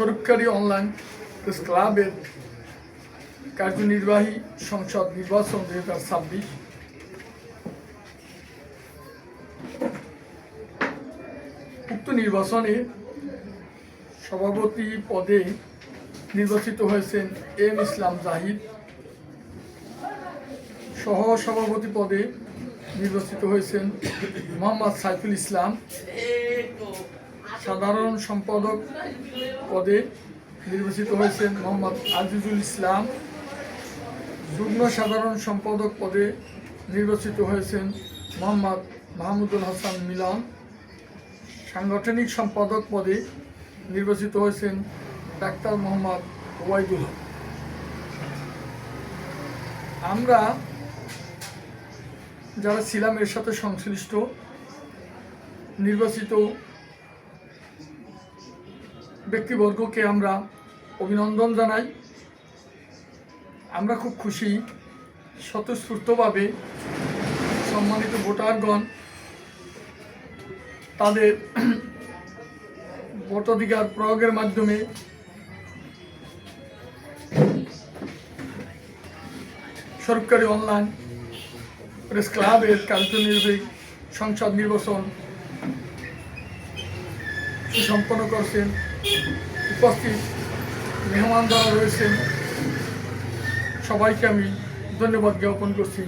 সরকারি online press ক্লাবের কার্যনির্বাহী সংসদ নির্বাচন দুই হাজার ছাব্বিশ। উক্ত নির্বাচনে সভাপতি পদে নির্বাচিত হয়েছেন এম ইসলাম জাহিদ। সহ সভাপতি পদে নির্বাচিত হয়েছেন মোহাম্মদ সাইফুল ইসলাম। সাধারণ সম্পাদক পদে নির্বাচিত হয়েছেন মোহাম্মদ আজিজুল ইসলাম। যুগ্ম সাধারণ সম্পাদক পদে নির্বাচিত হয়েছেন মোহাম্মদ মাহমুদুল হাসান মিলন। সাংগঠনিক সম্পাদক পদে নির্বাচিত হয়েছেন ডাক্তার মোহাম্মদ ওয়াইদুল হক। আমরা যারা ছিলাম এর সাথে সংশ্লিষ্ট, নির্বাচিত ব্যক্তিবর্গকে আমরা অভিনন্দন জানাই। আমরা খুব খুশি স্বতঃস্ফূর্তভাবে সম্মানিত ভোটারগণ তাদের ভোটাধিকার প্রয়োগের মাধ্যমে সরকারি অনলাইন প্রেস ক্লাবের কার্যনির্বাহী সংসদ নির্বাচন সুসম্পন্ন করছেন। উপস্থিত মেহমান যারা রয়েছেন সবাইকে আমি ধন্যবাদ জ্ঞাপন করছি।